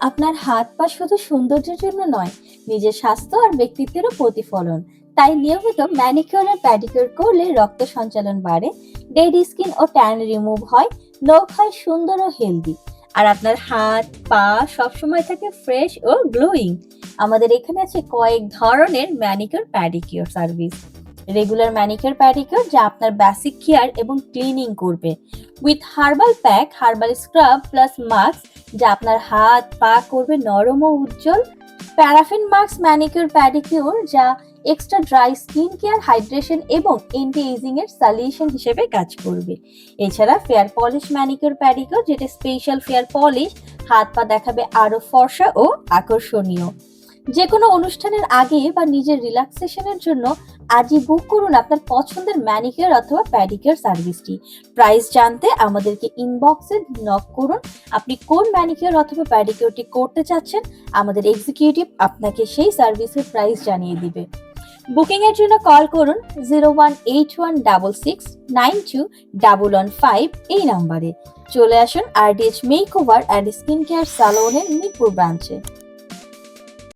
আপনার হাত পা শুধু সৌন্দর্যের জন্য নয়, নিজের স্বাস্থ্য আর ব্যক্তিত্বেরও প্রতিফলন। তাই নিয়মিত ম্যানিকিউর আর প্যাডিকিউর করলে রক্ত সঞ্চালন বাড়ে, ডেড স্কিন ও ট্যান রিমুভ হয় নখ হয় সুন্দর ও হেলদি। আর আপনার হাত, পা সবসময় থাকে ফ্রেশ ও গ্লোয়িং। আমাদের এখানে আছে কয়েক ধরনের manicure pedicure service. Regular manicure pedicure যা আপনার বেসিক কেয়ার এবং ক্লিনিং করবে। With herbal pack, herbal scrub plus mask যা আপনার হাত, পা করবে নরম ও উজ্জ্বল। প্যারাফিন মার্কস ম্যানিকিউর প্যাডিকিউর যা extra dry skin care hydration এবং এন্টি এজিং এর সলিউশন হিসেবে কাজ করবে। এছাড়া ফেয়ার পলিশ ম্যানিকিউর প্যাডিকিউর যেটা স্পেশাল ফেয়ার পলিশ হাত পা দেখাবে আরও ফর্সা ও আকর্ষণীয়। যে কোনো অনুষ্ঠানের আগে বা নিজের রিল্যাক্সেশনের জন্য আজই বুক করুন আপনার পছন্দের ম্যানিকিউর অথবা প্যাডিকিউর সার্ভিসটি প্রাইস জানতে আমাদেরকে ইনবক্সে নক করুন। আপনি কোন ম্যানিকিউর অথবা প্যাডিকিউরটি করতে চাচ্ছেন, আমাদের এক্সিকিউটিভ আপনাকে সেই সার্ভিসের প্রাইস জানিয়ে দিবে। বুকিং এর জন্য কল করুন zero one eight one double six nine two double one five এই নাম্বারে চলে আসুন RDH makeover and skin care সালোনের Mirpur ব্রাঞ্চে